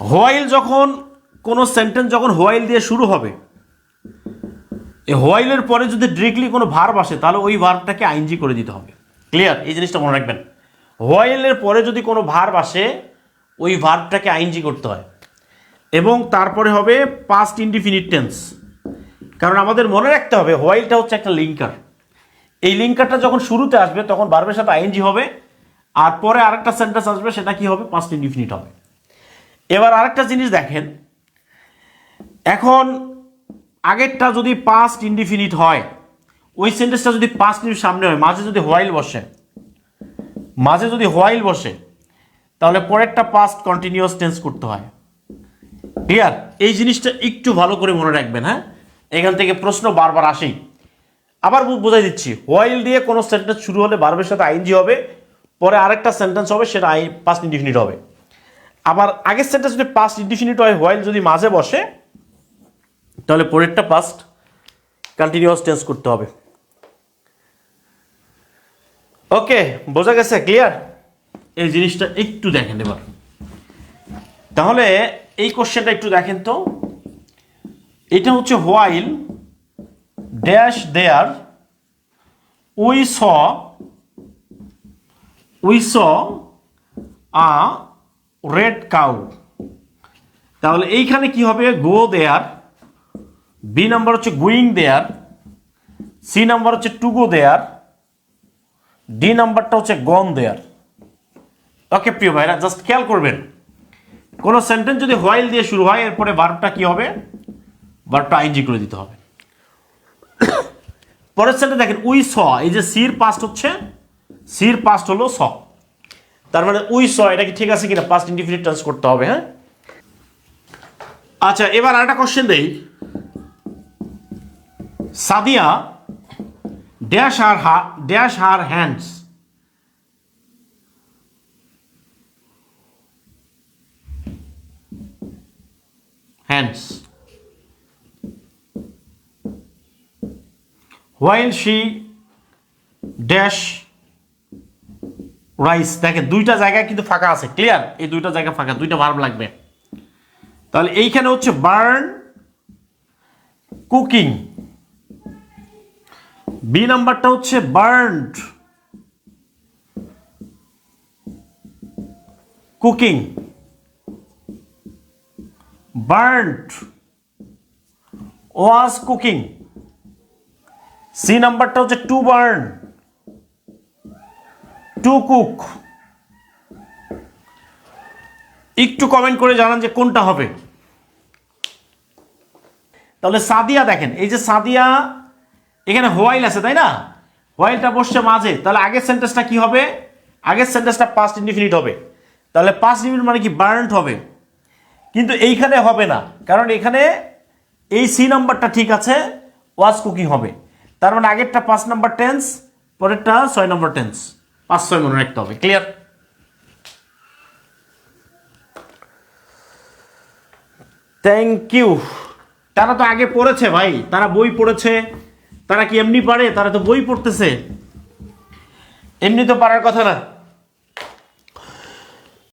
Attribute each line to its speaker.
Speaker 1: While যখন, কোনো sentence যখন হোয়াইল দিয়ে শুরু হবে, এই হোয়াইলের পরে যদি ডিরেক্টলি কোনো ভার্ব আসে, তাহলে ওই ভার্বটাকে আইনজি করে দিতে হবে। ক্লিয়ার এই জিনিসটা মনে রাখবেন। হোয়াইলের পরে যদি কোনো ভার্ব আসে, ওই ভার্বটাকে আইনজি করতে হয়। এবং তারপরে হবে পাস্ট ইনডিফিনিট টেন্স কারণ আমাদের মনে রাখতে হবে, হোয়াইলটা হচ্ছে একটা লিঙ্কার এই লিঙ্কারটা যখন শুরুতে আসবে, তখন ভার্বের সাথে আইনজি হবে। আর পরে আরেকটা সেন্টেন্স আসবে, সেটা কি হবে? পাস্ট ইনডিফিনিট হবে। এবার আরেকটা জিনিস দেখেন। এখন আগেরটা যদি পাস্ট ইনডিফিনিট হয়, ওই সেন্টেন্সটা যদি পাস্ট মিনিট সামনে হয়, মাঝে যদি হোয়াইল বসে, মাঝে যদি হোয়াইল বসে, তাহলে পরেরটা পাস্ট কন্টিনিউয়াস টেন্স করতে হয়। ক্লিয়ার এই জিনিসটা একটু ভালো করে মনে রাখবেন হ্যাঁ? এখান থেকে প্রশ্ন বারবার আসেই। আবার বুঝাই দিচ্ছি। হোয়াইল দিয়ে কোনো সেন্টেন্স শুরু হলে বারবের সাথে আইনজি হবে পরে আরেকটা সেন্টেন্স হবে, সেটা আই পাস্ট ইনডিফিনিট হবে। আবার আগের সেন্টেন্স যদি পাস্ট ইনডিফিনিট হয় হোয়াইল যদি মাঝে বসে, তাহলে পরেরটা পাস্ট কন্টিনিউয়াস টেন্স করতে হবে। ওকে বোঝা গেছে ক্লিয়ার এই জিনিসটা একটু দেখেন এবার। তাহলে এই কোশ্চেনটা একটু দেখেন তো। এটা হচ্ছে while dash there we saw we saw a red cow তাহলে এইখানে কি হবে? গো দেয়ার বি নাম্বার হচ্ছে গুইং দেয়ার সি নাম্বার হচ্ছে টু গো দেয়ার ডি নাম্বারটা হচ্ছে গন দেয়ার ওকে প্রিয় ভাইরা জাস্ট খেয়াল করবেন। কোনো সেন্টেন্স যদি হোয়াইল দিয়ে শুরু হয়, এরপরে ভার্বটা কি হবে? ভার্বটা আইনজি করে দিতে হবে। পরের সেন্টেন্স দেখেন উই স এই যে সির পাস্ট হচ্ছে সির পাস্ট হলো স। তার মানে উই স, এটা কি ঠিক আছে কিনা? পাস্ট ইনডিফিনিট টেন্স করতে হবে হ্যাঁ? আচ্ছা এবার আরেকটা কোশ্চেন দেই। Sadia dash R Ha dash her hands hands while she dash rice দেখেন, দুইটা জায়গায় কিন্তু ফাঁকা আছে ক্লিয়ার এই দুইটা জায়গা ফাঁকা, দুইটা ভার্ব লাগবে। তাহলে এইখানে হচ্ছে বার্ন কুকিং বি নাম্বারটা হচ্ছে burned cooking burnt was cooking C নাম্বারটা হচ্ছে টু বার্ন টু কুক। একটু কমেন্ট করে জানান যে কোনটা হবে। তাহলে সাদিয়া দেখেন, এই যে সাদিয়া, এখানে হোয়াইল আছে, তাই না? হোয়াইলটা বসছে মাঝে, তাহলে আগের সেন্টেন্সটা কি হবে? আগের সেন্টেন্সটা পাস্ট ইনডিফিনিট হবে। তাহলে পাস্ট ইনডিফিনিট মানে কি বার্নড হবে। কিন্তু এইখানে হবে না, কারণ এখানে এই সি নাম্বারটা ঠিক আছে ওয়াজ কুকিং হবে। তার মানে আগেরটা পাঁচ নাম্বার টেন্স পরেরটা ছয় নম্বর টেন্স পাঁচ ছয় মনে রাখতে হবে ক্লিয়ার থ্যাংক ইউ তারা তো আগে পড়েছে ভাই, তারা বই পড়েছে, তারা কি এমনি পারে? তারা তো বই পড়তেছে। এমনি তো পারার কথা না।